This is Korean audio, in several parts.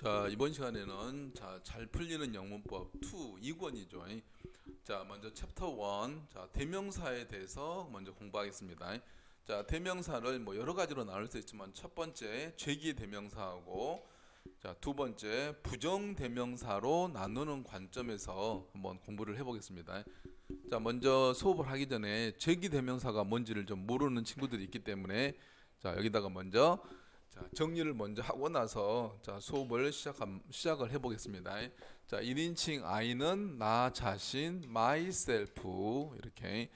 자 이번 시간에는 자, 잘 풀리는 영문법 2 2권이죠. 자 먼저 챕터 1 자, 대명사에 대해서 먼저 공부하겠습니다. 자 대명사를 뭐 여러 가지로 나눌 수 있지만 첫 번째 죄기 대명사하고 자두 번째 부정 대명사로 나누는 관점에서 한번 공부를 해보겠습니다. 자 먼저 수업을 하기 전에 죄기 대명사가 뭔지를 좀 모르는 친구들이 있기 때문에 자 여기다가 먼저 자, 정리를 먼저 하고 나서 자, 수업을 시작 시작을 해 보겠습니다. 자, 1인칭 I는 나 자신 myself 이렇게.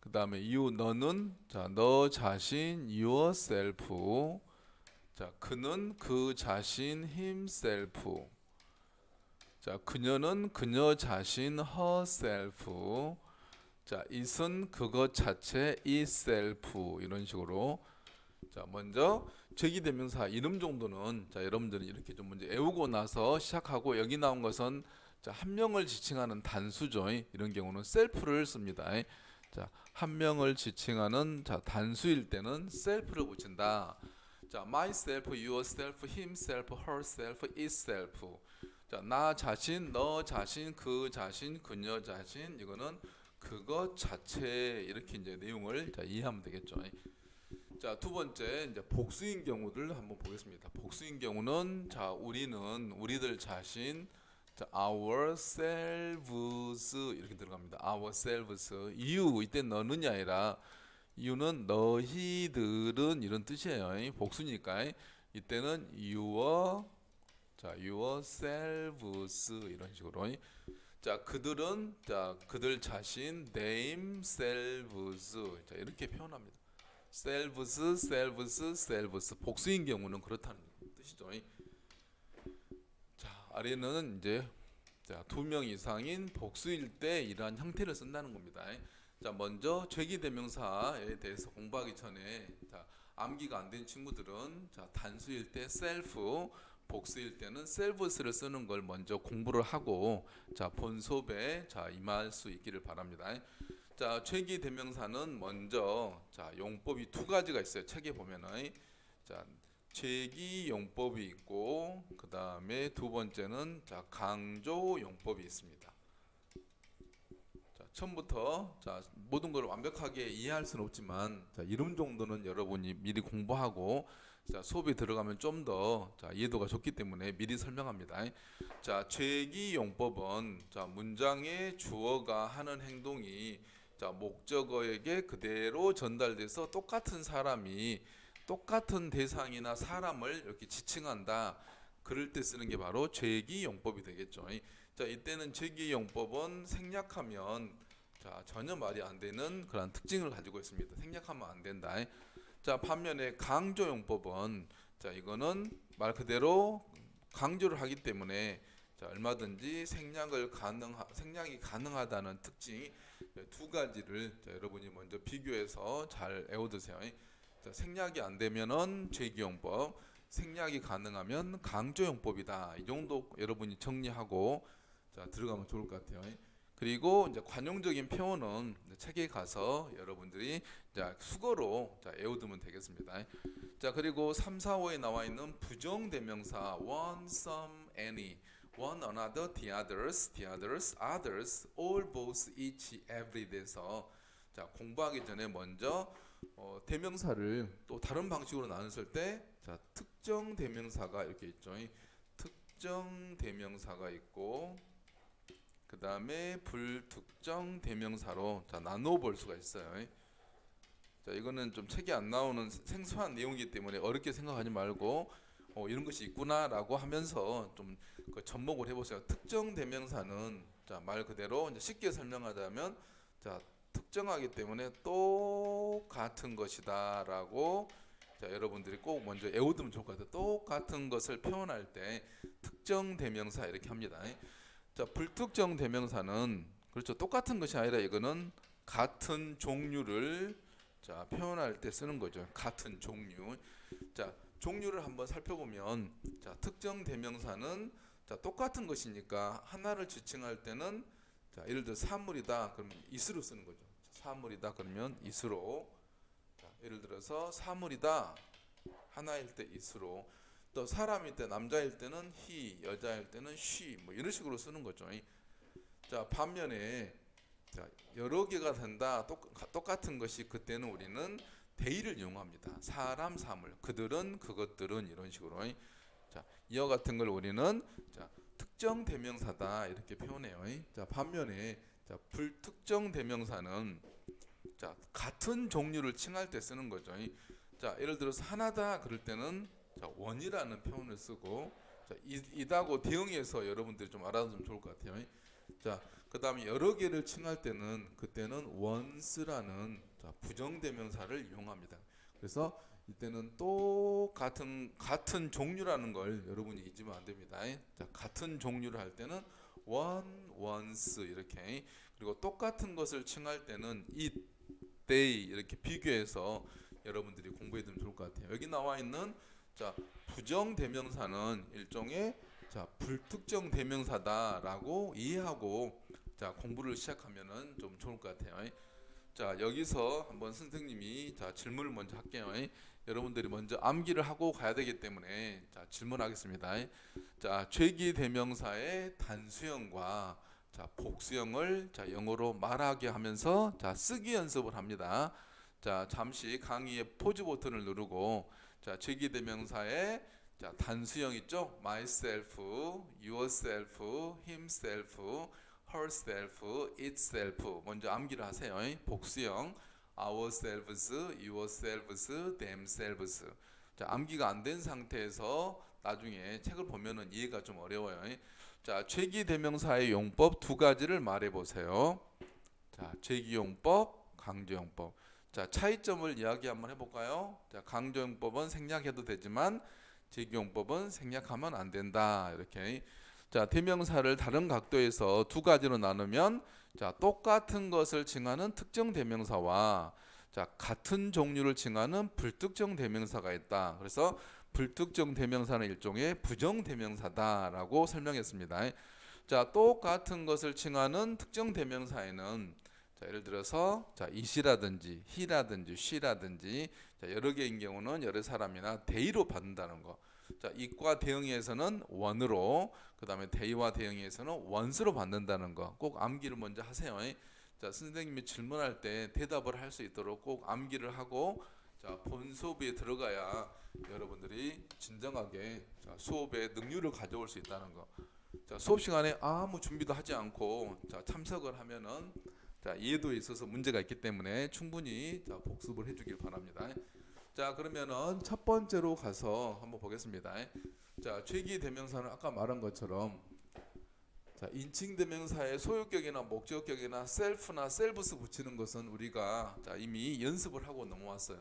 그다음에 you 너는 자, 너 자신 yourself 자, 그는 그 자신 himself 자, 그녀는 그녀 자신 herself 자, it은 그것 자체 itself 이런 식으로 자, 먼저 제기대명사 이름 정도는 자, 여러분들이 이렇게 좀 먼저 외우고 나서 시작하고 여기 나온 것은 자, 한 명을 지칭하는 단수죠. 이런 경우는 셀프를 씁니다. 자, 한 명을 지칭하는 자, 단수일 때는 셀프를 붙인다. 자, myself, yourself, himself, herself, itself. 자, 나 자신, 너 자신, 그 자신, 그녀 자신 이거는 그것 자체 이렇게 이제 내용을 자, 이해하면 되겠죠. 자, 두 번째 이제 복수인 경우들 한번 보겠습니다. 복수인 경우는 자, 우리는 우리들 자신 자, ourselves 이렇게 들어갑니다. ourselves. you 이때 너는이 아니라 you는 너희들은 이런 뜻이에요. 복수니까 이때는 your 자, yourselves 이런 식으로 자, 그들은 자, 그들 자신 themselves 자, 이렇게 표현합니다. Selves, selves, selves 복수인 경우는 그렇다는 뜻이죠. 자 아래는 이제 두명 이상인 복수일 때 이러한 형태를 쓴다는 겁니다. 자 먼저 죄기 대명사에 대해서 공부하기 전에 자 암기가 안 된 친구들은 자 단수일 때 self 복수일 때는 selves를 쓰는 걸 먼저 공부를 하고 자 본 수업에 자 임할 수 있기를 바랍니다. 자, 최기 대명사는 먼저 자, 용법이 두 가지가 있어요. 책에 보면은 자, 최기 용법이 있고 그 다음에 두 번째는 자, 강조 용법이 있습니다. 자, 처음부터 자, 모든 걸 완벽하게 이해할 수는 없지만 자, 이름 정도는 여러분이 미리 공부하고 자, 수업에 들어가면 좀더 이해도가 좋기 때문에 미리 설명합니다. 자, 최기 용법은 자, 문장의 주어가 하는 행동이 자, 목적어에게 그대로 전달돼서 똑같은 사람이 똑같은 대상이나 사람을 이렇게 지칭한다. 그럴 때 쓰는 게 바로 죄기 용법이 되겠죠. 자, 이때는 죄기 용법은 생략하면 자, 전혀 말이 안 되는 그런 특징을 가지고 있습니다. 생략하면 안 된다. 자, 반면에 강조 용법은 자, 이거는 말 그대로 강조를 하기 때문에 자, 얼마든지 생략을 가능 생략이 가능하다는 특징이 두 가지를 자, 여러분이 먼저 비교해서 잘 외워두세요. 자, 생략이 안 되면은 죄기용법, 생략이 가능하면 강조용법이다. 이 정도 여러분이 정리하고 자, 들어가면 좋을 것 같아요. 그리고 이제 관용적인 표현은 책에 가서 여러분들이 자, 수거로 자, 외워두면 되겠습니다. 자, 그리고 3, 4, 5에 나와 있는 부정대명사 one, some, any one another, the others, the others, others, all, both, each, every 돼서 자 공부하기 전에 먼저 어, 대명사를 또 다른 방식으로 나눴을 때 자 특정 대명사가 이렇게 있죠. 특정 대명사가 있고 그 다음에 불특정 대명사로 자 나눠 볼 수가 있어요. 자 이거는 좀 책이 안 나오는 생소한 내용이기 때문에 어렵게 생각하지 말고 어, 이런 것이 있구나라고 하면서 좀 그 접목을 해보세요. 특정 대명사는 자, 말 그대로 쉽게 설명하자면 자, 특정하기 때문에 똑같은 것이다라고 자, 여러분들이 꼭 먼저 외우두면 좋을 것 같아요. 똑같은 것을 표현할 때 특정 대명사 이렇게 합니다. 자, 불특정 대명사는 그렇죠. 똑같은 것이 아니라 이거는 같은 종류를 자, 표현할 때 쓰는 거죠. 같은 종류. 자, 종류를 한번 살펴보면 자, 특정 대명사는 자, 똑같은 것이니까 하나를 지칭할 때는 자, 예를 들어 사물이다 그러면 is로 쓰는 거죠. 사물이다 그러면 is로 자, 예를 들어서 사물이다 하나일 때 is로 또 사람일 때 남자일 때는 he, 여자일 때는 she 뭐 이런 식으로 쓰는 거죠. 자 반면에 자 여러 개가 된다 똑, 똑같은 것이 그때는 우리는 대의를 이용합니다. 사람, 사물, 그들은, 그것들은 이런 식으로 자 이와 같은 걸 우리는 자 특정 대명사다 이렇게 표현해요. 자 반면에 자 불특정 대명사는 자 같은 종류를 칭할 때 쓰는 거죠. 자 예를 들어서 하나다 그럴 때는 자 원이라는 표현을 쓰고 자 이, 이다고 대응해서 여러분들이 좀 알아두면 좋을 것 같아요. 자 그 다음에 여러 개를 칭할 때는 그때는 once라는 자 부정대명사를 이용합니다. 그래서 이때는 똑같은 같은 종류라는 걸 여러분이 잊으면 안 됩니다. 자 같은 종류를 할 때는 one, once 이렇게 그리고 똑같은 것을 칭할 때는 it, they 이렇게 비교해서 여러분들이 공부해 두면 좋을 것 같아요. 여기 나와 있는 자 부정 대명사는 일종의 자 불특정 대명사다라고 이해하고 자 공부를 시작하면은 좀 좋을 것 같아요. 자 여기서 한번 선생님이 자 질문을 먼저 할게요. 여러분들이 먼저 암기를 하고 가야 되기 때문에 자 질문하겠습니다. 자 죄기 대명사의 단수형과 자 복수형을 자 영어로 말하게 하면서 자 쓰기 연습을 합니다. 자 잠시 강의의 포즈 버튼을 누르고 자 죄기 대명사의 자 단수형 있죠? myself, yourself, himself, herself, itself 먼저 암기를 하세요. 복수형 ourselves, yourselves, themselves. 자 암기가 안 된 상태에서 나중에 책을 보면은 이해가 좀 어려워요. 자 죄기 대명사의 용법 두 가지를 말해 보세요. 자 죄기 용법, 강조 용법. 자 차이점을 이야기 한번 해 볼까요? 자 강조 용법은 생략해도 되지만 재기용법은 생략하면 안 된다 이렇게 자 대명사를 다른 각도에서 두 가지로 나누면 자 똑같은 것을 칭하는 특정 대명사와 자 같은 종류를 칭하는 불특정 대명사가 있다 그래서 불특정 대명사는 일종의 부정 대명사다라고 설명했습니다 자 똑같은 것을 칭하는 특정 대명사에는 자, 예를 들어서 자, it이라든지 he라든지 she라든지 자, 여러 개인 경우는 여러 사람이나 대의로 받는다는 거. 자, it과 대응에서는 one으로 그 다음에 대의와 대응에서는 once로 받는다는 거. 꼭 암기를 먼저 하세요. 자, 선생님이 질문할 때 대답을 할 수 있도록 꼭 암기를 하고 자, 본 수업에 들어가야 여러분들이 진정하게 자, 수업에 능률을 가져올 수 있다는 거. 자, 수업 시간에 아무 준비도 하지 않고 자, 참석을 하면은 자, 이해도에 있어서 문제가 있기 때문에 충분히 자, 복습을 해 주길 바랍니다. 자, 그러면은 첫 번째로 가서 한번 보겠습니다. 자, 죄기 대명사는 아까 말한 것처럼 자, 인칭 대명사의 소유격이나 목적격이나 셀프나 셀브스 붙이는 것은 우리가 자, 이미 연습을 하고 넘어왔어요.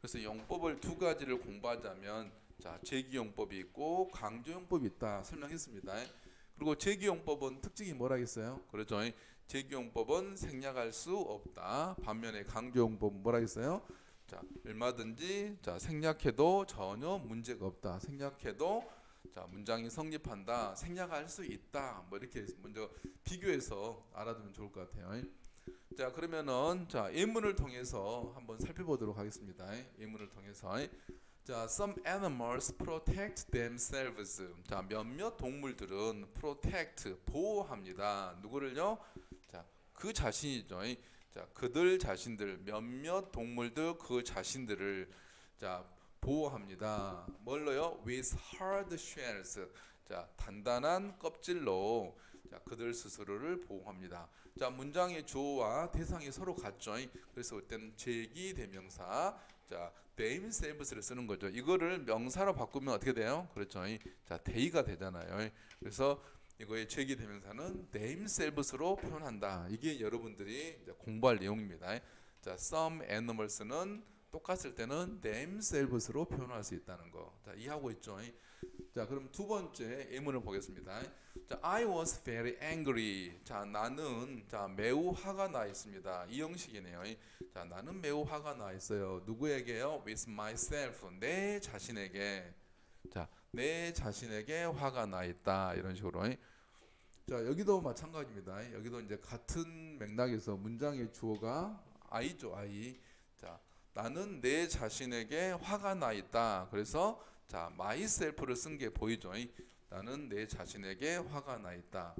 그래서 용법을 두 가지를 공부하자면 자, 재기용법이 있고 강조용법이 있다 설명했습니다. 그리고 재기용법은 특징이 뭐라겠어요? 그렇죠. 재기용법은 생략할 수 없다. 반면에 강조용법은 뭐라겠어요? 자, 얼마든지 자, 생략해도 전혀 문제가 없다. 생략해도 자, 문장이 성립한다. 생략할 수 있다. 뭐 이렇게 먼저 비교해서 알아두면 좋을 것 같아요. 자, 그러면은 자, 예문을 통해서 한번 살펴보도록 하겠습니다. 예문을 통해서 자, some animals protect themselves. 자, 몇몇 동물들은 protect 보호합니다. 누구를요? 자, 그 자신이죠. 자, 그들 자신들 몇몇 동물들 그 자신들을 자, 보호합니다. 뭘로요? with hard shells. 자, 단단한 껍질로 자, 그들 스스로를 보호합니다. 자, 문장의 주어와 대상이 서로 같죠. 그래서 그때는 제기 대명사 자, themselves를 쓰는 거죠. 이거를 명사로 바꾸면 어떻게 돼요? 그렇죠. 자, 대의가 되잖아요. 그래서 이거의 제기 대명사는 themselves로 표현한다. 이게 여러분들이 공부할 내용입니다. 자, some animals는 똑같을 때는 themselves로 표현할 수 있다는 거. 자, 이해하고 있죠? 자, 그럼 두 번째 예문을 보겠습니다. 자, I was very angry. 자, 나는 자 매우 화가 나 있습니다. 이 형식이네요. 자, 나는 매우 화가 나 있어요. 누구에게요? With myself. 내 자신에게. 자, 내 자신에게 화가 나 있다. 이런 식으로. 자, 여기도 마찬가지입니다. 여기도 이제 같은 맥락에서 문장의 주어가 I죠, I. 자, 나는 내 자신에게 화가 나 있다. 그래서 자, myself를 쓴 게 보이죠? 나는 내 자신에게 화가 나 있다.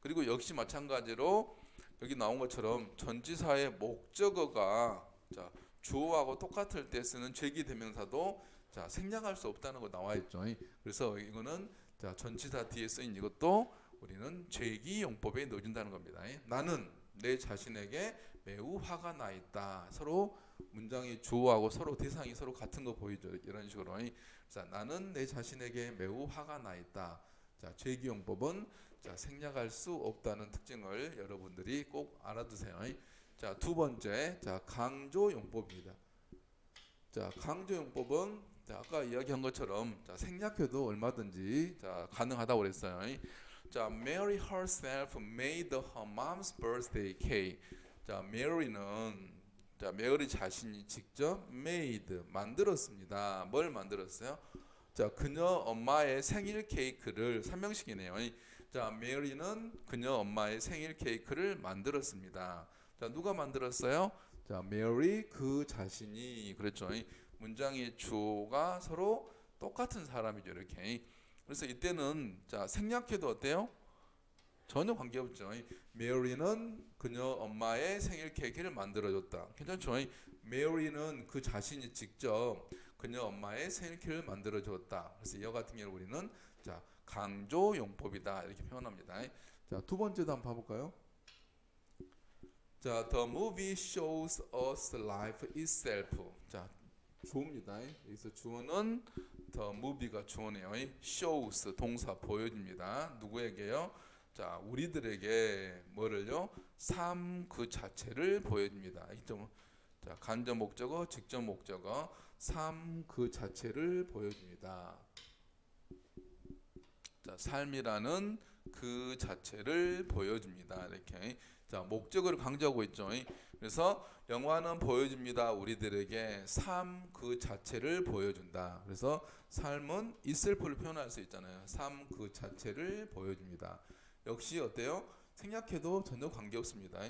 그리고 역시 마찬가지로 여기 나온 것처럼 전치사의 목적어가 자, 주어하고 똑같을 때 쓰는 제기 대명사도 자, 생략할 수 없다는 거 나와 있죠. 그래서 이거는 자, 전치사 뒤에 쓰인 이것도 우리는 제기용법에 넣어준다는 겁니다. 나는 내 자신에게 매우 화가 나 있다. 서로 문장이 주어하고 서로 대상이 서로 같은 거 보이죠. 이런 식으로. 자, 나는 내 자신에게 매우 화가 나 있다. 자, 제기용법은 자, 생략할 수 없다는 특징을 여러분들이 꼭 알아두세요. 자, 두 번째, 자, 강조 용법입니다. 자, 강조 용법은 자, 아까 이야기한 것처럼 자, 생략해도 얼마든지 자, 가능하다고 그랬어요. 자, Mary herself made her mom's birthday cake. 자, Mary는 자, 메어리 자신이 직접 made 만들었습니다. 뭘 만들었어요? 자, 그녀 엄마의 생일 케이크를 설명식이네요. 자, 메리는 그녀 엄마의 생일 케이크를 만들었습니다. 자, 누가 만들었어요? 자, 메리 그 자신이 그랬죠. 문장의 주어가 서로 똑같은 사람이죠. 이렇게. 그래서 이때는 자, 생략해도 어때요? 전혀 관계없죠. 메리는 그녀 엄마의 생일 케이크를 만들어줬다. 괜찮죠? 메리는 그 자신이 직접 그녀 엄마의 생일 케이크를 만들어줬다. 그래서 이와 같은 경우 우리는 자 강조 용법이다 이렇게 표현합니다. 자두 번째도 한번 봐볼까요? 자 the movie shows us life itself. 자 주어입니다. 여기서 주어는 the movie가 주어네요. shows 동사 보여줍니다. 누구에게요? 자, 우리들에게 뭐를요? 삶 그 자체를 보여줍니다. 이점 자, 간접 목적어, 직접 목적어, 삶 그 자체를 보여줍니다. 자, 삶이라는 그 자체를 보여줍니다. 이렇게 자, 목적어를 강조하고 있죠. 그래서 영화는 보여줍니다. 우리들에게 삶 그 자체를 보여준다. 그래서 삶은 itself를 표현할 수 있잖아요. 삶 그 자체를 보여줍니다. 역시 어때요? 생략해도 전혀 관계없습니다.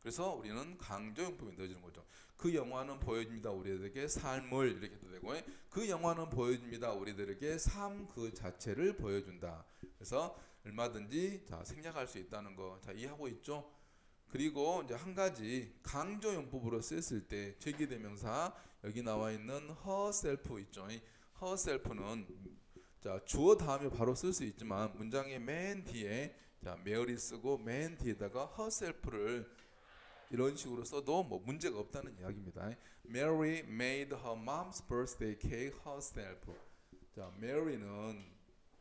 그래서 우리는 강조용법에 넣어주는 거죠. 그 영화는 보여줍니다. 우리들에게 삶을 이렇게 해도 되고 그 영화는 보여줍니다. 우리들에게 삶 그 자체를 보여준다. 그래서 얼마든지 자 생략할 수 있다는 거. 자 이해하고 있죠? 그리고 이제 한 가지 강조 용법으로 쓰였을 때 제기대명사 여기 나와 있는 herself 있죠. herself는 자 주어 다음에 바로 쓸 수 있지만 문장의 맨 뒤에 자 메어리 쓰고 맨 뒤에다가 herself를 이런 식으로 써도 뭐 문제가 없다는 이야기입니다. Mary made her mom's birthday cake herself. 자 메리는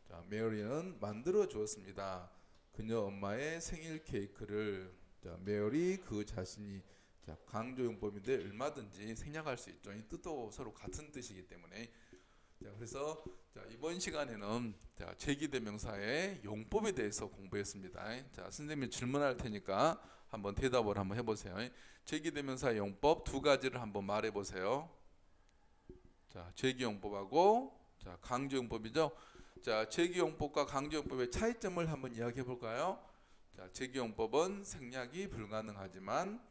자 메리는 만들어 주었습니다. 그녀 엄마의 생일 케이크를 자 메리 그 자신이 자 강조용법인데 얼마든지 생략할 수 있죠. 이 뜻도 서로 같은 뜻이기 때문에 자 그래서 자 이번 시간에는 자 제기대명사의 용법에 대해서 공부했습니다. 자 선생님이 질문할 테니까 한번 대답을 한번 해보세요. 제기대명사 용법 두 가지를 한번 말해보세요. 자 제기용법하고 자 강조용법이죠. 자 제기용법과 강조용법의 차이점을 한번 이야기해 볼까요? 자 제기용법은 생략이 불가능하지만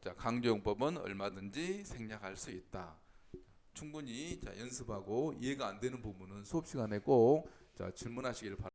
자 강조용법은 얼마든지 생략할 수 있다. 충분히 자 연습하고 이해가 안 되는 부분은 수업 시간에 꼭 자 질문하시길 바랍니다.